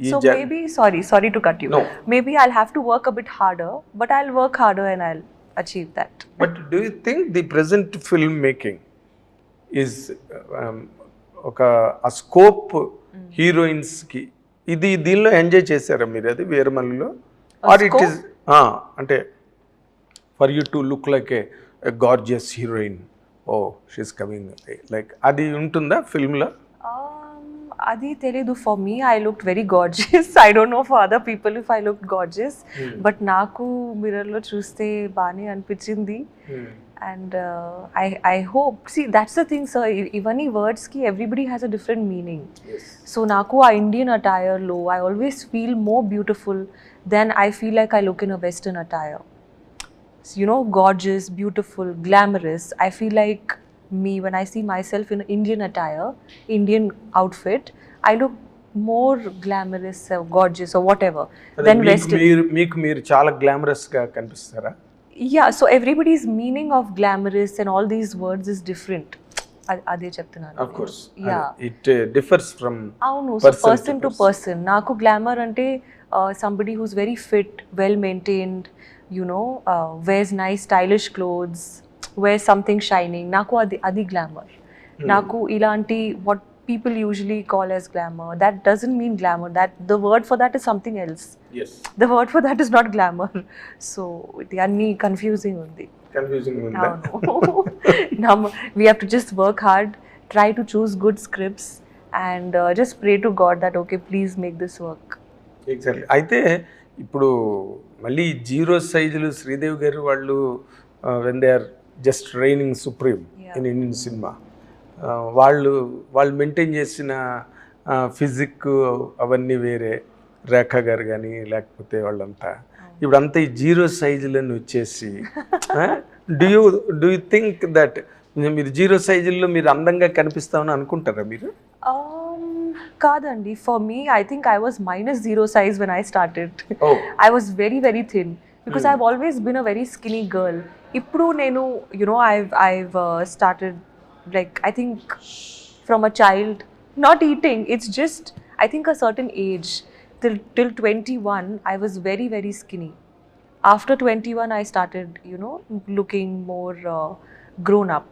So జ- maybe, sorry, sorry to cut you. No. Maybe I'll have to work a bit harder, but I'll work harder and I'll achieve that. Do you think the present film making is um, ఒక ఆ scope హీరోయిన్స్కి ఇది దీనిలో enjoy చేశారా మీరు అది వీరమల్లిలో? Or it is అంటే for you to look like a gorgeous heroine oh she's coming like అది ఉంటుందా ఫిల్మ్లో Um, Adi Teledu, for me, I looked very gorgeous. I don't know for other people if I looked gorgeous. Mm. But Naku mirror lo chuste bani anpichindi. Mm. And uh, I, I hope, see, that's the thing, sir. Even words ki everybody has a different meaning. Yes. So, Naku, a Indian attire lo, I always feel more beautiful than I feel like I look in a Western attire. So, you know, gorgeous, beautiful, glamorous. I feel like me when I see myself in Indian attire, Indian outfit, I look more glamorous or gorgeous or whatever than మీకు Western. మీరు మీకు మీరు చాలా గ్లామరస్గా కనిపిస్తారా Yeah, so everybody's meaning of glamorous and all these words is different. అ- అదే చెప్తున్నాను of course Yeah. It differs from అవును so Person to person to person నాకు గ్లామర్ అంటే somebody who's very fit well maintained you know wears nice stylish clothes wear something shining నాకు అది అది glamour నాకు ఇలాంటి what people usually call as glamour that doesn't mean glamour that the word for that is something else the word for that is not glamour so ఇది అన్ని confusing ఉంది. We have to just work hard try to choose good scripts and just pray to God that okay please make this work exactly అయితే ఇప్పుడు మళ్ళీ zero సైజులు శ్రీదేవి గారు వాళ్ళు when they are just reigning supreme. In Indian cinema. వాళ్ళు వాళ్ళు maintain చేసిన physique అవన్నీ వేరే. రేఖ గారు కానీ లేకపోతే వాళ్ళంతా. ఇప్పుడు అంతా ఈ జీరో సైజులని వచ్చేసి do you do you think that మీరు జీరో సైజుల్లో మీరు అందంగా కనిపిస్తామని అనుకుంటారా మీరు? Um, కాదండి. For me I think I was minus zero size when I started I was very very thin because mm. I've always been a very skinny girl. Ipru Nenu, you know, I've, I've uh, started, like, I think from a child, not eating, it's just, I think a certain age, till, till 21, I was very, very skinny. After 21, I started, you know, looking more uh, grown up.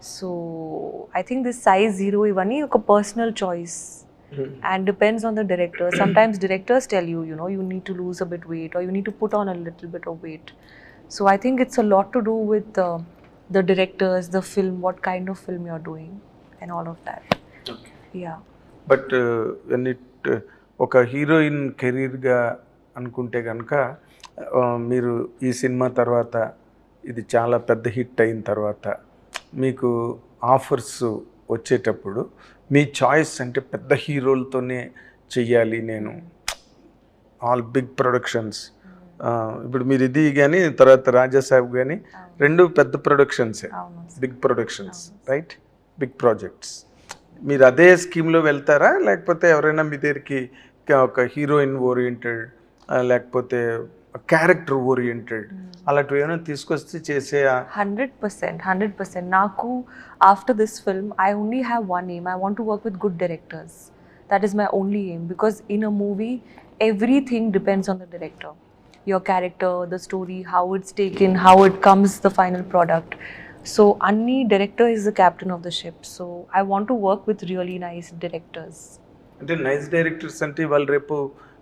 So I think this size zero, Ivani, a personal choice. And depends on the director sometimes directors tell you you know you need to lose a bit weight or you need to put on a little bit of weight so i think it's a lot to do with uh, the directors the film what kind of film you're doing and all of that yeah but when it ఒక heroine కెరీర్గా అనుకుంటే కనుక మీరు ఈ cinema తర్వాత ఇది చాలా పెద్ద హిట్ అయిన తర్వాత మీకు ఆఫర్స్ వచ్చేటప్పుడు మీ చాయిస్ అంటే పెద్ద హీరోలతోనే చెయ్యాలి నేను. ఆల్ బిగ్ ప్రొడక్షన్స్ ఇప్పుడు మీరు ఇది కానీ తర్వాత రాజాసాబ్ కానీ రెండు పెద్ద ప్రొడక్షన్సే big productions right big projects మీరు అదే స్కీమ్లో వెళ్తారా? లేకపోతే ఎవరైనా మీ దగ్గరికి ఒక హీరోయిన్ ఓరియంటెడ్ లేకపోతే క్యారెక్టర్ ఓరియంటెడ్ అలాంటివి ఏమైనా తీసుకొస్తే చేసే హండ్రెడ్ పర్సెంట్ హండ్రెడ్ పర్సెంట్ నాకు after this film I only have one aim I want to work with good directors that is my only aim because in a movie everything depends on the director your character, the story, how it's taken, how it comes, the final product. So, Anni director is the captain of the ship. So, I want to work with really nice directors. అంటే nice directors అంటే వాళ్ళు రేపు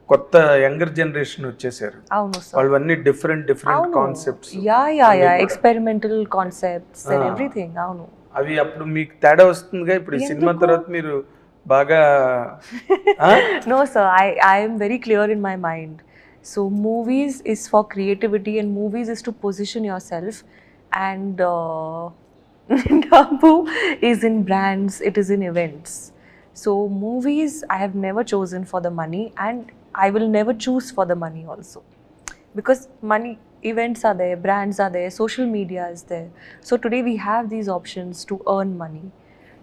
కొత్త younger generation వచ్చేసారు. అవును వాళ్ళు అన్ని different different concepts yeah yeah yeah. Experimental concepts and everything అవును. అవి అప్పుడు మీకు తేడా వస్తుందిగా? ఇప్పుడు ఈ సినిమా తర్వాత మీరు బాగా no sir I I'm very clear in my mind so movies is for creativity and movies is to position yourself and డబ్బు is in brands it is in events so movies I have never chosen for the money and i will never choose for the money also because money events are there brands are there social media is there so today we have these options to earn money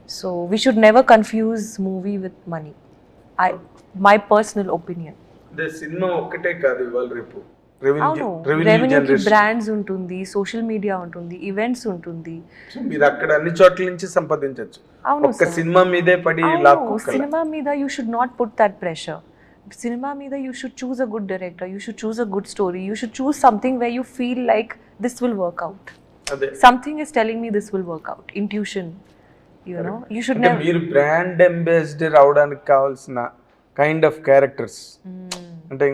so we should never confuse movie with money i my personal opinion అంటే సినిమా ఒక్కటే కాదు ఇవాళ రేపు అవును revenue రెవెన్యూకి brands ఉంటుంది social media ఉంటుంది ఈవెంట్స్ ఉంటుంది మీరు అక్కడ అన్ని చోట్ల నుంచి సంపాదించవచ్చు అవును sir. సినిమా మీదే పడి సినిమా మీద you should not put that pressure cinema మీద you should choose a good director you should choose a good story you should choose something way you feel like this will work out అదే. Something is telling me this will work out intuition you know you should మీరు brand ambassador అవడానికి కావాల్సిన kind of characters అంటే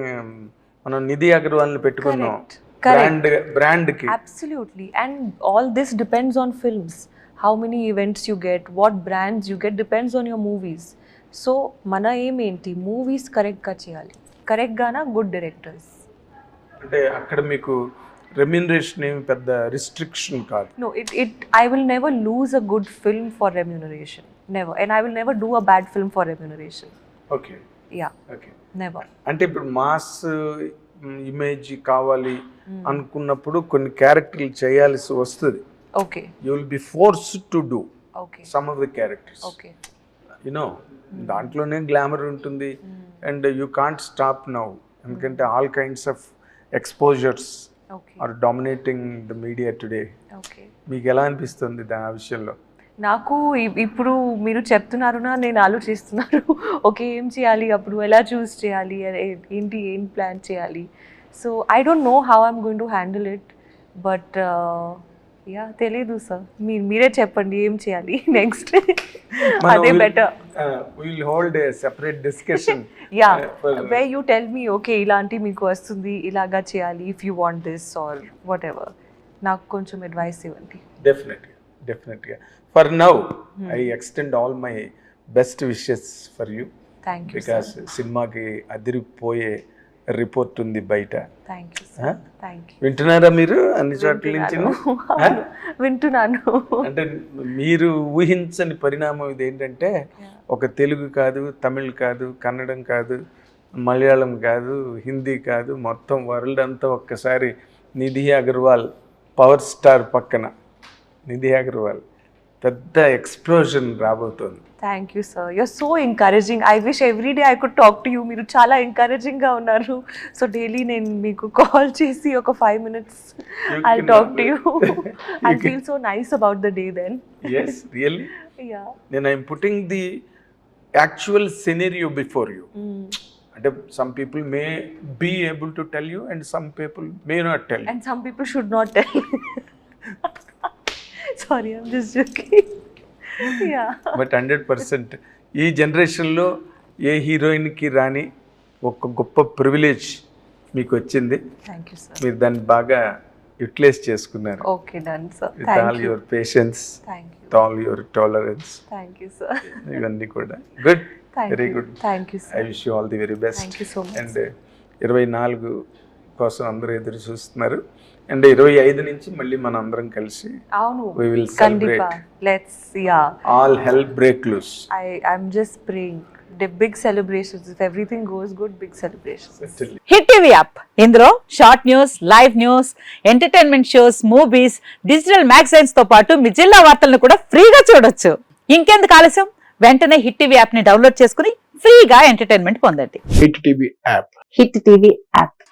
మనం నిధి అగర్వాల్ని పెట్టుకున్నాం. Brand బ్రాండ్కి Absolutely. And all this depends on films. How many events you get, what brands you get depends on your movies. So మన ఏం ఏంటి? మూవీస్ కరెక్ట్గా చేయాలి. కరెక్ట్గానా గుడ్ డైరెక్టర్స్ అంటే అక్కడ మీకు రెమ్యునరేషన్ ఏమి పెద్ద రిస్ట్రిక్షన్ కాదు. No it it I will never lose a good film for remuneration never and I will never do a bad film for remuneration okay yeah okay never అంటే ఇప్పుడు mass image కావాలి అనుకున్నప్పుడు కొన్ని క్యారెక్టర్లు చేయాల్సి వస్తుంది. Okay you will be force to do okay some of the characters okay you know దాంట్లోనే glamour ఉంటుంది. And you can't stop now ఎందుకంటే all kinds of exposures are dominating the media today మీకు ఎలా అనిపిస్తుంది ఆ విషయంలో? నాకు ఇప్పుడు మీరు చెప్తున్నారునా నేను ఆలోచిస్తున్నాను. ఓకే ఏం చేయాలి అప్పుడు? ఎలా చూస్ చేయాలి? ఏంటి ఏం ప్లాన్ చేయాలి? So I don't know how I'm going to handle it but yeah తెలీదు సార్. మీరు మీరే చెప్పండి ఏం చేయాలి నెక్స్ట్ అదే better will hold a separate discussion yeah way you tell me okay ఇలాంటి మీకు వస్తుంది ఇలాగా చేయాలి if you want this or whatever నాకు కొంచెం అడ్వైస్ ఇవ్వండి. డెఫినెట్గా డెఫినెట్గా for now I extend all my best wishes for you thank you because సినిమాకి అదిరిపోయే రిపోర్ట్ ఉంది బయట. వింటున్నారా మీరు? అన్ని చోట్ల నుంచి. వింటున్నాను. అంటే మీరు ఊహించని పరిణామం ఇది ఏంటంటే ఒక తెలుగు కాదు తమిళ్ కాదు కన్నడం కాదు మలయాళం కాదు హిందీ కాదు మొత్తం వరల్డ్ అంతా ఒక్కసారి నిధి అగర్వాల్ పవర్ స్టార్ పక్కన. నిధి అగర్వాల్. పెద్ద ఎక్స్ప్లోజన్ రాబోతోంది. Thank you sir you're so encouraging I wish every day I could talk to you మీరు చాలా ఎంకరేజింగ్గా ఉన్నారు. సో డైలీ నేను మీకు కాల్ చేసి ఒక five minutes I talk to you I feel so nice about the day then is really yeah నేను I'm putting the actual scenario before you. అంటే some people may be able to tell you and some people may not tell And some people should not tell. I'm just joking. yeah. But hundred percent ఈ జనరేషన్లో ఏ హీరోయిన్కి రాని ఒక గొప్ప privilege మీకు వచ్చింది Thank you, sir. మీరు దాన్ని బాగా యూటిలైజ్ చేసుకున్నారు Okay, done, sir. With all. Your patience. With all your tolerance Thank you, sir. ఇవన్నీ కూడా good very. Good Thank you, I. Wish you all the very best. And ఇరవై నాలుగు కోసం అందరూ ఎదురు చూస్తున్నారు అండ్ ఇరవై ఐదు నుంచి మళ్ళీ మన అందరం కలిసి. Let's, yeah. All help break loose I, I'm just praying. The big celebrations. If everything goes good, big celebrations. Hit TV app ఇందులో short news live news entertainment shows movies digital మ్యాగజైన్స్తో పాటు మీ జిల్లా వార్తలను కూడా ఫ్రీగా చూడొచ్చు ఇంకెందుకు ఆలస్యం వెంటనే హిట్ టీవీ యాప్ని డౌన్లోడ్ చేసుకుని ఫ్రీగా ఎంటర్టైన్మెంట్ పొందండి Hit TV app Hit TV app